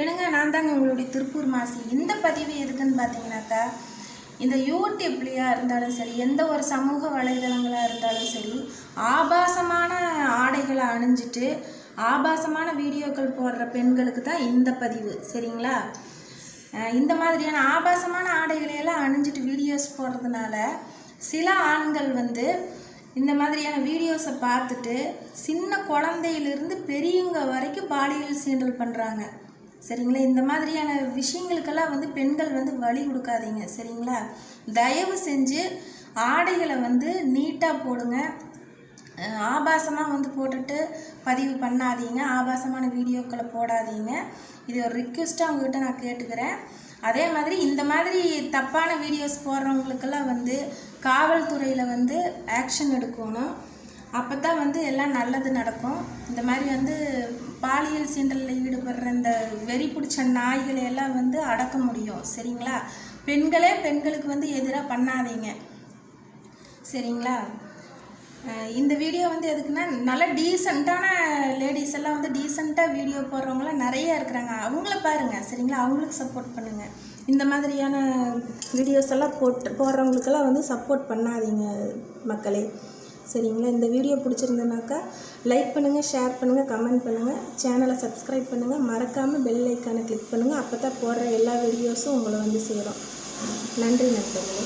ஏனுங்க நான் தாங்க உங்களுடைய திருப்பூர் மாசி. இந்த பதிவு எதுக்குன்னு பார்த்தீங்கன்னாக்கா இந்த யூடியூப்லேயா இருந்தாலும் சரி எந்த ஒரு சமூக வலைதளங்களாக இருந்தாலும் சரி ஆபாசமான ஆடைகளை அணிஞ்சிட்டு ஆபாசமான வீடியோக்கள் போடுற பெண்களுக்கு தான் இந்த பதிவு. சரிங்களா? இந்த மாதிரியான ஆபாசமான ஆடைகளையெல்லாம் அணிஞ்சிட்டு வீடியோஸ் போடுறதுனால சில ஆண்கள் வந்து இந்த மாதிரியான வீடியோஸை பார்த்துட்டு சின்ன குழந்தையிலிருந்து பெரியவங்க வரைக்கும் பாலியல் சீண்டல் பண்ணுறாங்க சரிங்களா? இந்த மாதிரியான விஷயங்களுக்கெல்லாம் வந்து பெண்கள் வந்து வழி கொடுக்காதீங்க சரிங்களா? தயவு செஞ்சு ஆடைகளை வந்து நீட்டாக போடுங்க. ஆபாசமாக வந்து போட்டுட்டு பதிவு பண்ணாதீங்க. ஆபாசமான வீடியோக்களை போடாதீங்க. இது ஒரு ரிக்வெஸ்ட்டாக உங்ககிட்ட நான் கேட்டுக்கிறேன். அதே மாதிரி இந்த மாதிரி தப்பான வீடியோஸ் போடுறவங்களுக்கெல்லாம் வந்து காவல்துறையில் வந்து ஆக்ஷன் எடுக்கணும். அப்போ தான் வந்து எல்லாம் நல்லது நடக்கும். இந்த மாதிரி வந்து பாலியல் சீண்டலில் ஈடுபடுற இந்த வெறி பிடிச்ச நாய்களை எல்லாம் வந்து அடக்க முடியும். சரிங்களா? பெண்களே பெண்களுக்கு வந்து எதிராக பண்ணாதீங்க. சரிங்களா? இந்த வீடியோ வந்து எதுக்குன்னா நல்ல டீசெண்டான லேடிஸ் எல்லாம் வந்து டீசெண்டாக வீடியோ போடுறவங்களாம் நிறைய இருக்கிறாங்க. அவங்கள பாருங்கள் சரிங்களா? அவங்களுக்கு சப்போர்ட் பண்ணுங்கள் இந்த மாதிரியான வீடியோஸ் எல்லாம் போட்டு போடுறவங்களுக்கெல்லாம் வந்து சப்போர்ட் பண்ணாதீங்க மக்களே. சரிங்களா? இந்த வீடியோ பிடிச்சிருந்தனாக்கா லைக் பண்ணுங்கள் ஷேர் பண்ணுங்கள் கமெண்ட் பண்ணுங்கள் சேனலை சப்ஸ்கிரைப் பண்ணுங்கள் மறக்காமல் பெல் ஐக்கானை கிளிக் பண்ணுங்கள் அப்போ தான் போடுற எல்லா வீடியோஸும் உங்களை வந்து சேரும். நன்றி நண்பர்களே.